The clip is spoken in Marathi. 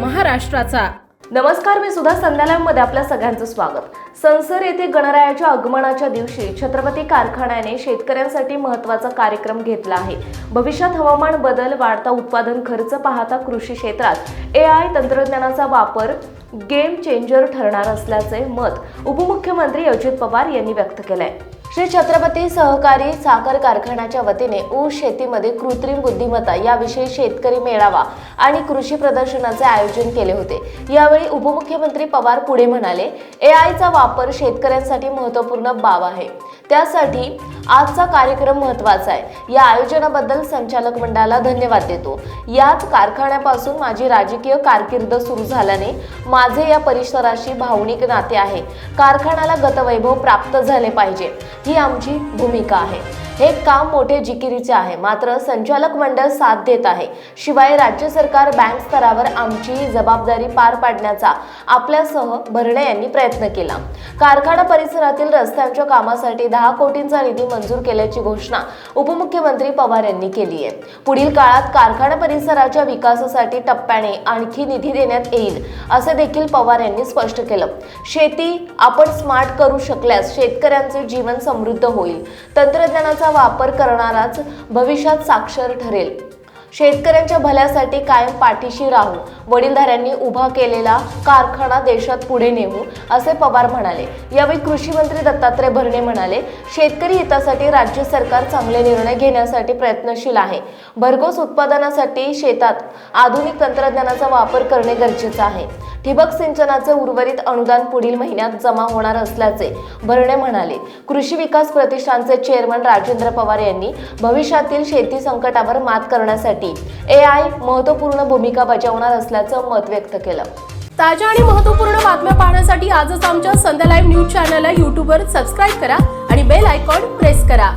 महाराष्ट्राचा. नमस्कार मी सुद्धा संध्यालयमध्ये आपल्या सगळ्यांचं स्वागत. संसर येथे गणरायाच्या आगमनाच्या दिवशी छत्रपती कारखान्याने शेतकऱ्यांसाठी महत्त्वाचा कार्यक्रम घेतला आहे. भविष्यात हवामान बदल वाढता उत्पादन खर्च पाहता कृषी क्षेत्रात ए आय तंत्रज्ञानाचा वापर गेम चेंजर ठरणार असल्याचे मत उपमुख्यमंत्री अजित पवार यांनी व्यक्त केलंय. श्री छत्रपती सहकारी साखर कारखान्याच्या वतीने ऊस शेतीमध्ये कृत्रिम बुद्धिमत्ता याविषयी शेतकरी मेळावा आणि कृषी प्रदर्शनाचे आयोजन केले होते. यावेळी उपमुख्यमंत्री पवार पुढे म्हणाले ए आयचा वापर शेतकऱ्यांसाठी महत्त्वपूर्ण बाब आहे. त्यासाठी आजचा कार्यक्रम महत्त्वाचा आहे. या आयोजनाबद्दल संचालक मंडळाला धन्यवाद देतो. याच कारखान्यापासून माझी राजकीय कारकीर्द सुरू झाल्याने माझे या परिसराशी भावनिक नाते आहे. कारखान्याला गतवैभव प्राप्त झाले पाहिजे. ही आमची भूमिका आहे. हे काम मोठे जिकिरीचे आहे. मात्र संचालक मंडळ साथ देत आहे. शिवाय राज्य सरकार बँक स्तरावर आमची जबाबदारी पार पाडण्याचा आपल्यासह भरणे यांनी प्रयत्न केला. कारखाना परिसरातील रस्त्यांच्या कामासाठी दहा कोटींचा निधी मंजूर केल्याची घोषणा उपमुख्यमंत्री पवार यांनी केली आहे. पुढील काळात कारखाना परिसराच्या विकासासाठी टप्प्याने आणखी निधी देण्यात येईल असे देखील पवार यांनी स्पष्ट केलं. शेती आपण स्मार्ट करू शकल्यास शेतकऱ्यांचे जीवन समृद्ध होईल. तंत्रज्ञानाचा वापर करणाराच भविष्यात साक्षर ठरेल. शेतकऱ्यांच्या भल्यासाठी कायम पाठीशी राहू वडीलधाऱ्यांनी उभा केलेला कारखाना देशात पुढे नेऊ असे पवार म्हणाले. यावेळी कृषी मंत्री दत्तात्रय भरणे म्हणाले शेतकरी हितासाठी राज्य सरकार चांगले निर्णय घेण्यासाठी प्रयत्नशील आहे. भरघोस उत्पादनासाठी शेतात आधुनिक तंत्रज्ञानाचा वापर करणे गरजेचं आहे. ठिबक सिंचनाचे उर्वरित अनुदान पुढील महिन्यात जमा होणार असल्याचे भरणे म्हणाले. कृषी विकास प्रतिष्ठानचे चेअरमन राजेंद्र पवार यांनी भविष्यातील शेती संकटावर मात करण्यासाठी ए आय महत्त्वपूर्ण भूमिका बजावणार असल्याचं मत व्यक्त केलं. ताज्या आणि महत्त्वपूर्ण बातम्या पाहण्यासाठी आजच आमच्या संध्या लाईव्ह न्यूज चॅनलला यूट्यूबवर सबस्क्राईब करा आणि बेल आयकॉन प्रेस करा.